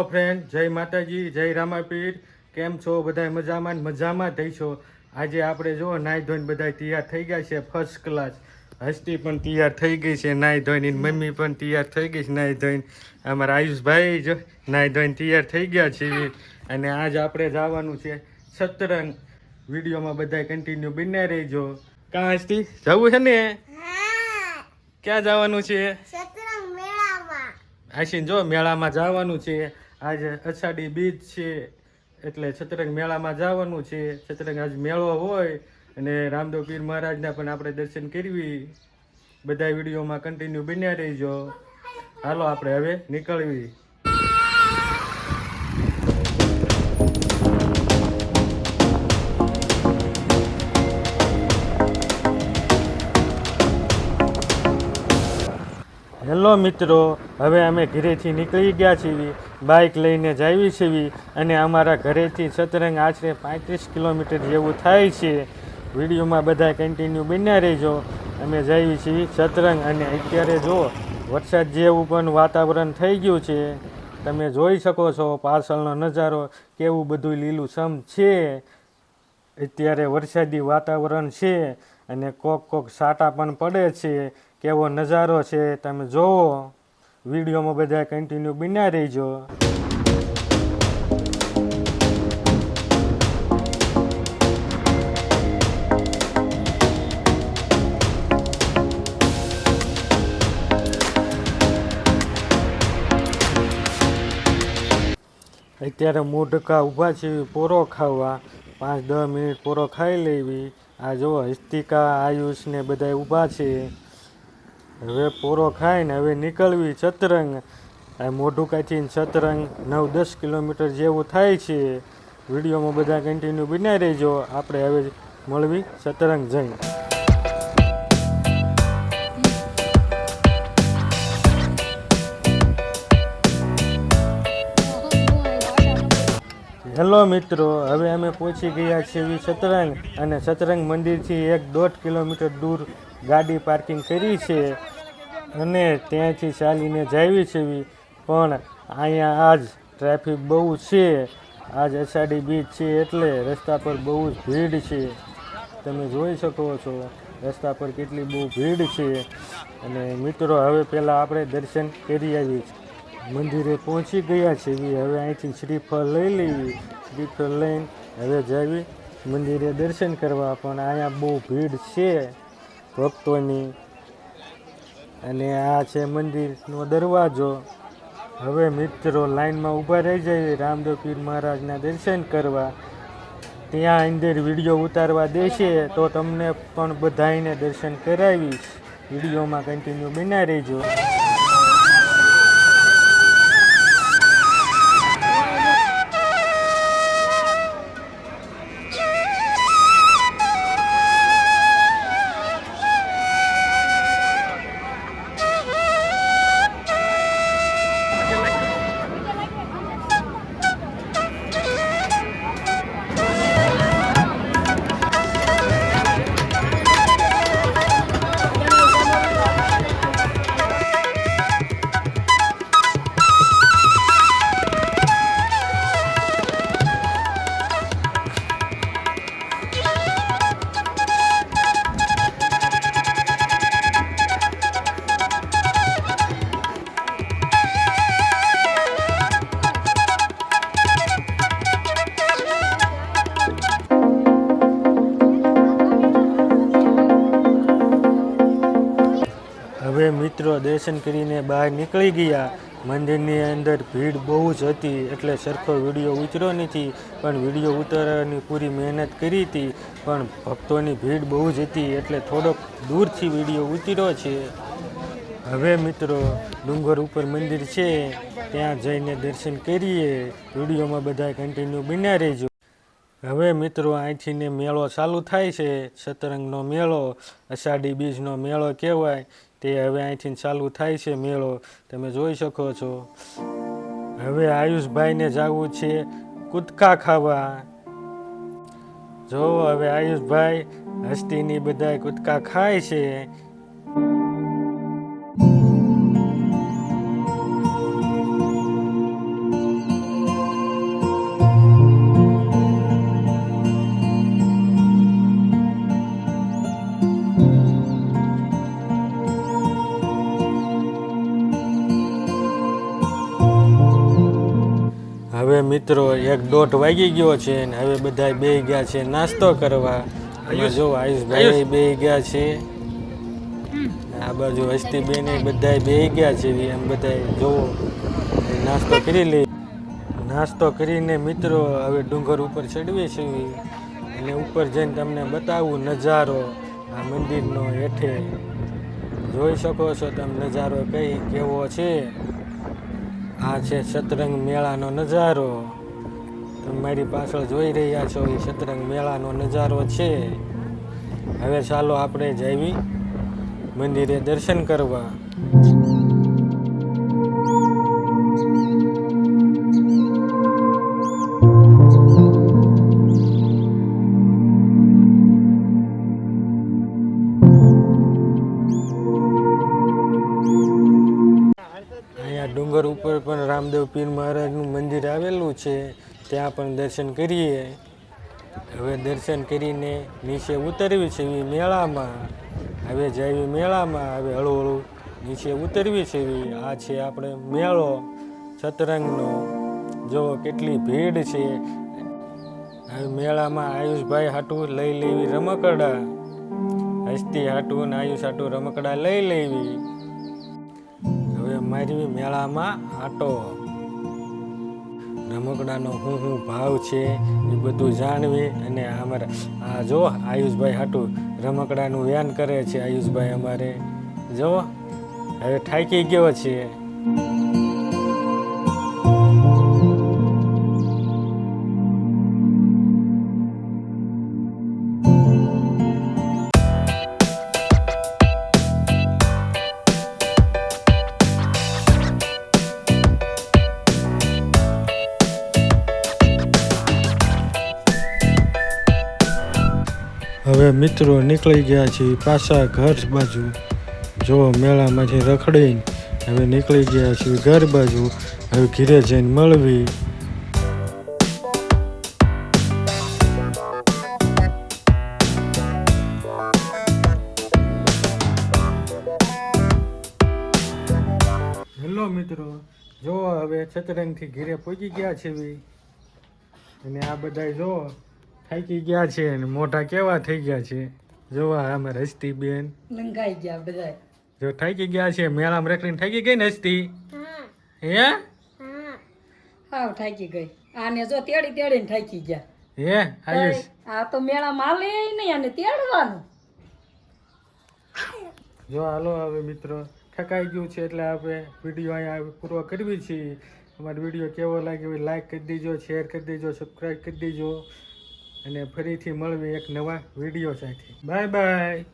Hello friend જય માતાજી જય રામાપીર. કેમ છો બધા? મજામાં મજામાં થઈ છો? આજે આપણે જો નાહી ધોઈને બધા તૈયાર થઈ ગયા છે ફર્સ્ટ ક્લાસ હસ્તી પણ તૈયાર થઈ ગઈ છે નાહી ધોઈને. મમ્મી પણ તૈયાર થઈ ગઈ છે નાહી ધોઈને. અમારા આયુષભાઈ જો નાહી ધોઈને તૈયાર થઈ ગયા છે. અને આજ આપણે જવાનું છે સતરંગ. વિડીયોમાં બધા કન્ટિન્યુ બન્યા રહેજો. કાં હસ્તી? જવું છે ને? ક્યાં જવાનું છે? આશીન જો મેળામાં જવાનું છે. આજે અષાઢી બીજ છે, એટલે છતરંગ મેળામાં જવાનું છે. છતરંગ આજ મેળો હોય અને રામદેવ પીર મહારાજના પણ આપણે દર્શન કરવી. બધા વિડીયોમાં કન્ટિન્યુ બન્યા રહીજો. હાલો આપણે હવે નીકળવી. હેલો મિત્રો, હવે અમે ઘરેથી નીકળી ગયા છીએ. બાઇક લઈને જાવી છીએ અને અમારા ઘરેથી સતરંગ આશરે પાંત્રીસ કિલોમીટર જેવું થાય છે. વિડીયોમાં બધા કન્ટિન્યુ બન્યા રહેજો. અમે જઈએ છીએ સતરંગ અને અત્યારે જો વરસાદ જેવું પણ વાતાવરણ થઈ ગયું છે. તમે જોઈ શકો છો પાછળનો નજારો કેવું બધું લીલુંછમ છે. અત્યારે વરસાદી વાતાવરણ છે અને કોક કોક સાટા પણ પડે છે. કેવો નજારો છે તમે જોવો. વિડીયોમાં બધા કન્ટિન્યુ બિના રહીજો. અત્યારે મોઢકા ઊભા છે પોરો ખાવા. પાંચ દસ મિનિટ પોરો ખાઈ લેવી. આ જો હસ્તિકા, આયુષ ને બધા ઊભા છે. હવે પૂરો ખાઈને હવે નીકળવી શતરંગ આ મોઢું મોઢુકાથી શતરંગ નવ દસ કિલોમીટર જેવું થાય છે. વિડીયોમાં બધા કન્ટિન્યુ બનાવી રહેજો. આપણે હવે મળવી શતરંગ જઈને હેલો મિત્રો, હવે અમે પહોંચી ગયા છીએ સતરંગ અને સતરંગ મંદિરથી એક દોઢ કિલોમીટર દૂર ગાડી પાર્કિંગ કરી છે. અને ત્યાંથી ચાલીને જાવી છે પણ અહીંયા આજ ટ્રાફિક બહુ છે. આજ અષાઢી બીચ છે એટલે રસ્તા પર બહુ જ ભીડ છે. તમે જોઈ શકો છો, રસ્તા પર કેટલી બહુ ભીડ છે. અને મિત્રો, હવે પહેલાં આપણે દર્શન કરી આવીએ. મંદિરે પહોંચી ગયા છે હવે અહીંથી શ્રીફળ લઈ લેવી. શ્રીફળ લઈને હવે જાવી. મંદિરે દર્શન કરવા, પણ અહીંયા બહુ ભીડ છે. ભક્તોની અને આ છે મંદિરનો દરવાજો. હવે મિત્રો લાઈનમાં ઊભા રહી જાય રામદેવ પીર મહારાજના દર્શન કરવા. ત્યાં અંદર વીડિયો ઉતારવા દેશે તો તમને પણ બધાને દર્શન કરાવીશ. વિડીયોમાં કન્ટિન્યુ બના રહેજો. હવે મિત્રો દર્શન કરીને બહાર નીકળી ગયા. મંદિરની અંદર ભીડ બહુ જ હતી, એટલે સરખો વીડિયો ઉતર્યો નથી. પણ વીડિયો ઉતારવાની પૂરી મહેનત કરી હતી. પણ ભક્તોની ભીડ બહુ જ હતી, એટલે થોડોક દૂરથી વીડિયો ઉતર્યો છે. હવે મિત્રો, ડુંગર ઉપર મંદિર છે. ત્યાં જઈને દર્શન કરીએ. વિડીયોમાં બધા કન્ટિન્યુ બન્યા રહેજો. હવે મિત્રો અહીંથી ને મેળો ચાલુ થાય છે. શતરંગનો મેળો, અષાઢી બીજનો મેળો કહેવાય. તે હવે અહીંથી ચાલુ થાય છે મેળો. તમે જોઈ શકો છો. હવે આયુષભાઈને જવું છે કૂદકા ખાવા. જો હવે આયુષભાઈ હસ્તીની બધા કૂદકા ખાય છે. મિત્રો એક દોઢ વાગી ગયો છે ને હવે બધા બે ગયા છે નાસ્તો કરવા. જો આયુષભાઈ બે ગયા છે. આ બાજુ હસ્તી બેન બધા બે ગયા છે એમ બધા જોવો. નાસ્તો કરી લે. નાસ્તો કરીને મિત્રો હવે ડુંગર ઉપર ચડવીએ છીએ અને ઉપર જઈને તમને બતાવું નજારો આ મંદિરનો હેઠે. જોઈ શકો છો તમે નજારો કઈ કેવો છે. આ છે શતરંગ મેળાનો નજારો. તમે મારી પાછળ જોઈ રહ્યા છો, એ શતરંગ મેળાનો નજારો છે. હવે ચાલો આપણે જઈવી મંદિરે દર્શન કરવા. રામદેવ પીર મહારાજનું મંદિર આવેલું છે, ત્યાં પણ દર્શન કરીએ. હવે દર્શન કરીને નીચે ઉતરવી છે એવી મેળામાં. હવે જઈએ મેળામાં, હવે હળવું હળવું નીચે ઉતરવી છે એવી. આ છે આપણે મેળો છતરંગનો જો કેટલી ભીડ છે. હવે મેળામાં આયુષભાઈ હાટું લઈ લેવી રમકડા. હસ્તી હાટું ને આયુષ હાટું રમકડા લઈ લેવી. હવે મારી મેળામાં આટો. રમકડાનો શું શું ભાવ છે એ બધું જાણવી અને અમારા આ જો આયુષભાઈ હાટું રમકડાનું વ્યાન કરે છે આયુષભાઈ અમારે. જો, હવે થાકી ગયો છે. હવે મિત્રો નીકળી ગયા છીએ પાછા ઘર બાજુ. જો મેળામાંથી રખડીને હવે નીકળી ગયા છીએ ઘર બાજુ, હવે ઘીરે જઈને મળવી. હેલો મિત્રો, જો હવે ચતરંગથી ઘીરે પહોંચી ગયા છે અને આ બધા જો થાકી ગયા છે અને મોઢા કેવા થઈ ગયા છે? જોવા અમે હસ્તી બેન. લંકાઈ ગયા બધા જો થાકી ગયા છે મેળામાં રખડીને થાકી ગઈ ને હસ્તી હે. હા? હાવ થાકી ગઈ. આને જો તેડી તેડીને થાકી ગયા. હે? આયુષ આ તો મેળામાં હાલે નહીં આને તેડવાનું. જો હાલો હવે મિત્રો થકાઈ ગયું છે એટલે આપણે વીડિયો અહીંયા પૂરો કરવી છીએ અમારો વીડિયો કેવો લાગ્યો હોય લાઈક કરી દેજો શેર કરી દેજો સબસ્ક્રાઈબ કરી દેજો. અને ફરીથી મળવી એક નવા વીડિયો સાથે. Bye bye.